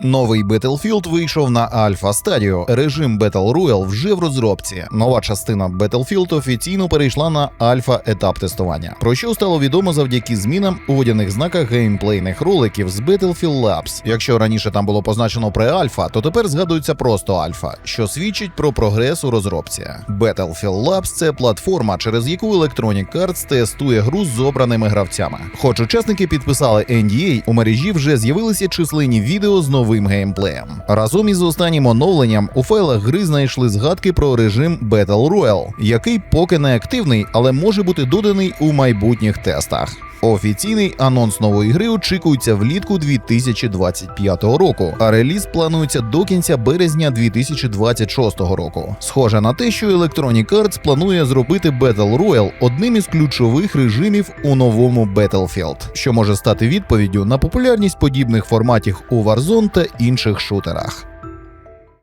Новий Battlefield вийшов на альфа стадію. Режим Battle Royale вже в розробці. Нова частина Battlefield офіційно перейшла на альфа етап тестування. Про що стало відомо завдяки змінам у водяних знаках геймплейних роликів з Battlefield Labs. Якщо раніше там було позначено pre-альфа, то тепер згадується просто альфа, що свідчить про прогрес у розробці. Battlefield Labs – це платформа, через яку Electronic Arts тестує гру з обраними гравцями. Хоч учасники підписали NDA, у мережі вже з'явилися численні відео з новим геймплеєм. Разом із останнім оновленням у файлах гри знайшли згадки про режим Battle Royale, який поки не активний, але може бути доданий у майбутніх тестах. Офіційний анонс нової гри очікується влітку 2025 року, а реліз планується до кінця березня 2026 року. Схоже на те, що Electronic Arts планує зробити Battle Royale одним із ключових режимів у новому Battlefield, що може стати відповіддю на популярність подібних форматів у Warzone та інших шутерах.